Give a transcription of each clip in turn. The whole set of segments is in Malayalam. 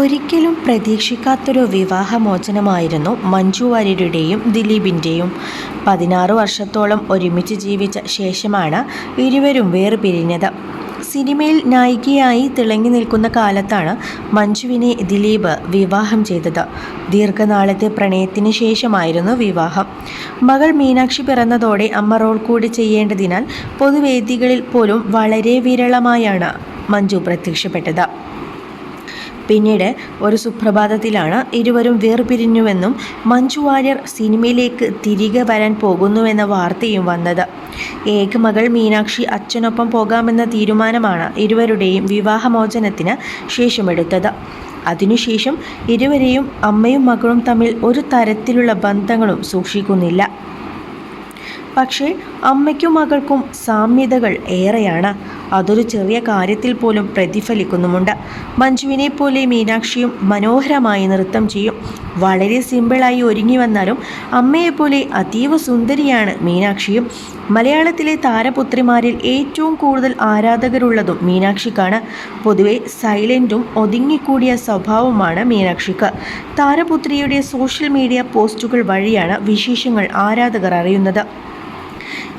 ഒരിക്കലും പ്രതീക്ഷിക്കാത്തൊരു വിവാഹമോചനമായിരുന്നു മഞ്ജു വാര്യരുടെയും ദിലീപിന്റെയും പതിനാറ് വർഷത്തോളം ഒരുമിച്ച് ജീവിച്ച ശേഷമാണ് ഇരുവരും വേർപിരിഞ്ഞത്. സിനിമയിൽ നായികയായി തിളങ്ങി നിൽക്കുന്ന കാലത്താണ് മഞ്ജുവിനെ ദിലീപ് വിവാഹം ചെയ്തത്. ദീർഘനാളത്തെ പ്രണയത്തിന് ശേഷമായിരുന്നു വിവാഹം. മകൾ മീനാക്ഷി പിറന്നതോടെ അമ്മ റോൾ കൂടി ചെയ്യേണ്ടതിനാൽ പൊതുവേദികളിൽ പോലും വളരെ വിരളമായാണ് മഞ്ജു പ്രത്യക്ഷപ്പെട്ടത്. പിന്നീട് ഒരു സുപ്രഭാതത്തിലാണ് ഇരുവരും വേർപിരിഞ്ഞുവെന്നും മഞ്ജു വാര്യർ സിനിമയിലേക്ക് തിരികെ വരാൻ പോകുന്നുവെന്ന വാർത്തയും വന്നത്. ഏകമകൾ മീനാക്ഷി അച്ഛനൊപ്പം പോകാമെന്ന തീരുമാനമാണ് ഇരുവരുടെയും വിവാഹമോചനത്തിന് ശേഷമെടുത്തത്. അതിനുശേഷം ഇരുവരെയും അമ്മയും മകളും തമ്മിൽ ഒരു തരത്തിലുള്ള ബന്ധങ്ങളും സൂക്ഷിക്കുന്നില്ല. പക്ഷേ അമ്മയ്ക്കും മകൾക്കും സാമ്യതകൾ ഏറെയാണ്. അതൊരു ചെറിയ കാര്യത്തിൽ പോലും പ്രതിഫലിക്കുന്നുമുണ്ട്. മഞ്ജുവിനെ പോലെ മീനാക്ഷിയും മനോഹരമായി നൃത്തം ചെയ്യും. വളരെ സിമ്പിളായി ഒരുങ്ങി വന്നാലും അമ്മയെപ്പോലെ അതീവ സുന്ദരിയാണ് മീനാക്ഷിയും. മലയാളത്തിലെ താരപുത്രിമാരിൽ ഏറ്റവും കൂടുതൽ ആരാധകരുള്ളതും മീനാക്ഷിക്കാണ്. പൊതുവെ സൈലന്റും ഒതുങ്ങിക്കൂടിയ സ്വഭാവമാണ് മീനാക്ഷിക്ക്. താരപുത്രിയുടെ സോഷ്യൽ മീഡിയ പോസ്റ്റുകൾ വഴിയാണ് വിശേഷങ്ങൾ ആരാധകർ അറിയുന്നത്.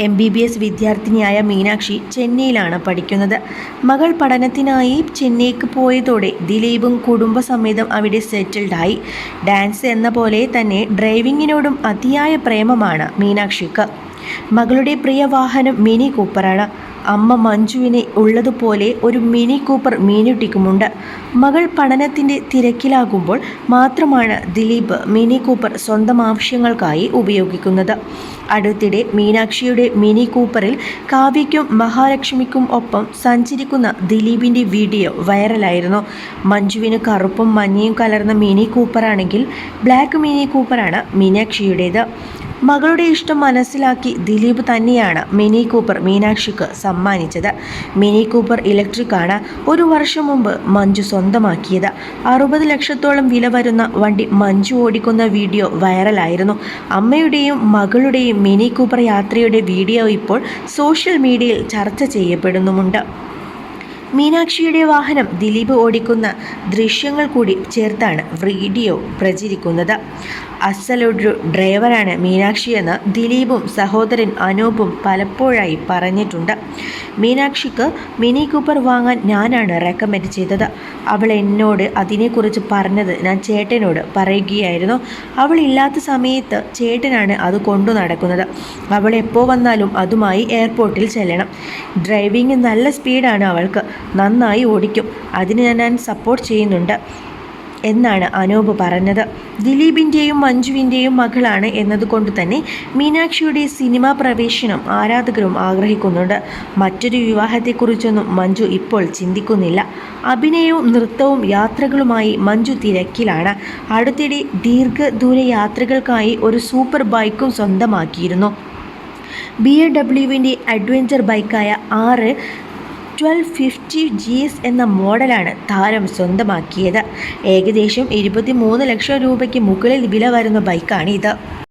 എം ബി ബി എസ് വിദ്യാർത്ഥിനിയായ മീനാക്ഷി ചെന്നൈയിലാണ് പഠിക്കുന്നത്. മകൾ പഠനത്തിനായി ചെന്നൈക്ക് പോയതോടെ ദിലീപും കുടുംബസമേതം അവിടെ സെറ്റിൽഡായി ഡാൻസ് എന്ന പോലെ തന്നെ ഡ്രൈവിങ്ങിനോടും അതിയായ പ്രേമമാണ് മീനാക്ഷിക്ക്. മകളുടെ പ്രിയ വാഹനം മിനി കൂപ്പറാണ്. അമ്മ മഞ്ജുവിനെ ഉള്ളതുപോലെ ഒരു മിനി കൂപ്പർ മീനുട്ടിക്കുമുണ്ട്. മകൾ പഠനത്തിന്റെ തിരക്കിലാകുമ്പോൾ മാത്രമാണ് ദിലീപ് മിനി കൂപ്പർ സ്വന്തം ആവശ്യങ്ങൾക്കായി ഉപയോഗിക്കുന്നത്. അടുത്തിടെ മീനാക്ഷിയുടെ മിനി കൂപ്പറിൽ കാവ്യയ്ക്കും മഹാലക്ഷ്മിക്കും ഒപ്പം സഞ്ചരിക്കുന്ന ദിലീപിന്റെ വീഡിയോ വൈറലായിരുന്നു. മഞ്ജുവിന് കറുപ്പും മഞ്ഞയും കലർന്ന മിനി കൂപ്പറാണെങ്കിൽ ബ്ലാക്ക് മിനി കൂപ്പറാണ് മീനാക്ഷിയുടേത്. മകളുടെ ഇഷ്ടം മനസ്സിലാക്കി ദിലീപ് തന്നെയാണ് മിനി കൂപ്പർ മീനാക്ഷിക്ക് സമ്മാനിച്ചത്. മിനി കൂപ്പർ ഇലക്ട്രിക് ആണ് ഒരു വർഷം മുമ്പ് മഞ്ജു സ്വന്തമാക്കിയത്. അറുപത് ലക്ഷത്തോളം വില വരുന്ന വണ്ടി മഞ്ജു ഓടിക്കുന്ന വീഡിയോ വൈറലായിരുന്നു. അമ്മയുടെയും മകളുടെയും മിനി കൂപ്പർ യാത്രയുടെ വീഡിയോ ഇപ്പോൾ സോഷ്യൽ മീഡിയയിൽ ചർച്ച ചെയ്യപ്പെടുന്നുമുണ്ട്. മീനാക്ഷിയുടെ വാഹനം ദിലീപ് ഓടിക്കുന്ന ദൃശ്യങ്ങൾ കൂടി ചേർത്താണ് വീഡിയോ പ്രചരിക്കുന്നത്. അസലൊരു ഡ്രൈവറാണ് മീനാക്ഷി മീനാക്ഷിയെന്ന് ദിലീപും സഹോദരൻ അനൂപും പലപ്പോഴായി പറഞ്ഞിട്ടുണ്ട്. മീനാക്ഷിക്ക് മിനി കൂപ്പർ വാങ്ങാൻ ഞാനാണ് റെക്കമെൻഡ് ചെയ്തത്. അവൾ എന്നോട് അതിനെക്കുറിച്ച് പറഞ്ഞത് ഞാൻ ചേട്ടനോട് പറയുകയായിരുന്നു. അവൾ ഇല്ലാത്ത സമയത്ത് ചേട്ടനാണ് അത് കൊണ്ടു നടക്കുന്നത്. അവൾ എപ്പോൾ വന്നാലും അതുമായി എയർപോർട്ടിൽ ചെല്ലണം. ഡ്രൈവിംഗ് നല്ല സ്പീഡാണ് അവൾക്ക്. നന്നായി ഓടിക്കും. അതിന് ഞാൻ സപ്പോർട്ട് ചെയ്യുന്നുണ്ട്. എന്നാണ് അനൂപ് പറഞ്ഞത്. ദിലീപിന്റെയും മഞ്ജുവിന്റെയും മകളാണ് എന്നതുകൊണ്ട് തന്നെ മീനാക്ഷിയുടെ സിനിമാ പ്രവേശനം ആരാധകരും ആഗ്രഹിക്കുന്നുണ്ട്. മറ്റൊരു വിവാഹത്തെക്കുറിച്ചൊന്നും മഞ്ജു ഇപ്പോൾ ചിന്തിക്കുന്നില്ല. അഭിനയവും നൃത്തവും യാത്രകളുമായി മഞ്ജു തിരക്കിലാണ്. അടുത്തിടെ ദീർഘദൂര യാത്രകൾക്കായി ഒരു സൂപ്പർ ബൈക്കും സ്വന്തമാക്കിയിരുന്നു. ബി എ ഡബ്ല്യുവിന്റെ അഡ്വഞ്ചർ ബൈക്കായ ആറ് ട്വൽവ് ഫിഫ്റ്റി ജി എസ് എന്ന മോഡലാണ് താരം സ്വന്തമാക്കിയത്. ഏകദേശം ഇരുപത്തി ലക്ഷം രൂപയ്ക്ക് മുകളിൽ വില വരുന്ന ബൈക്കാണിത്.